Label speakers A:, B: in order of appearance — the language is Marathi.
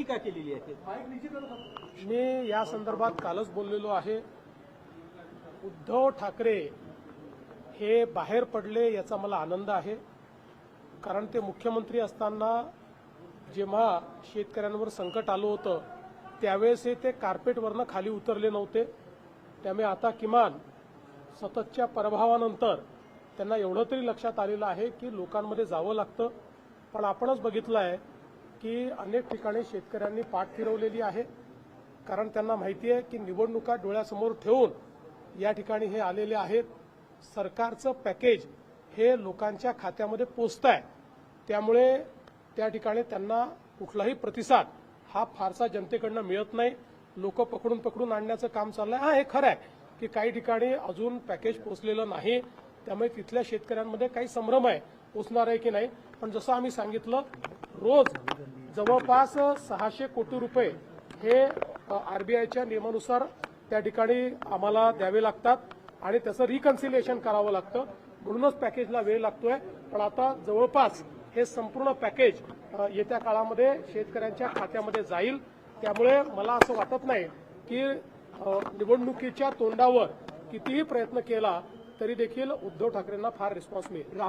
A: टीका केलेली आहे.
B: मी या संदर्भात कालच बोललेलो आहे. उद्धव ठाकरे हे बाहेर पडले याचा मला आनंद आहे. कारण ते मुख्यमंत्री असताना जेव्हा शेतकऱ्यांवर संकट आलं होतं त्यावेळेस हे ते कार्पेटवरनं खाली उतरले नव्हते. त्यामुळे आता किमान सततच्या प्रभावानंतर त्यांना एवढं तरी लक्षात आलेलं आहे की लोकांमध्ये जावं लागतं. पण आपणच बघितलं आहे की अनेक ठिकाणी शेतकऱ्यांनी पाठ फिरवलेली आहे. कारण त्यांना माहिती आहे की निवडणुका डोळ्यासमोर ठेवून या ठिकाणी हे आलेले आहेत. सरकारचं पॅकेज हे लोकांच्या खात्यामध्ये पोचत आहे त्यामुळे त्या ठिकाणी त्यांना कुठलाही प्रतिसाद हा फारसा जनतेकडनं मिळत नाही. लोक पकडून पकडून आणण्याचं काम चाललंय. हा हे खरं आहे की काही ठिकाणी अजून पॅकेज पोचलेलं नाही. त्यामुळे तिथल्या शेतकऱ्यांमध्ये काही संभ्रम आहे. पोचणार आहे की नाही? पण जसं आम्ही सांगितलं रोज जवळपास सहाशे कोटी रुपये हे आरबीआयच्या नियमानुसार त्या ठिकाणी आम्हाला द्यावे लागतात आणि त्याचं रिकन्सिलिएशन करावं लागतं. म्हणूनच पॅकेजला वेळ लागतोय. पण आता जवळपास हे संपूर्ण पॅकेज येत्या काळामध्ये शेतकऱ्यांच्या खात्यामध्ये जाईल. त्यामुळे मला असं वाटत नाही की निवडणुकीच्या तोंडावर कितीही प्रयत्न केला तरी देखील उद्धव ठाकरेंना फार रिस्पॉन्स मिळेल.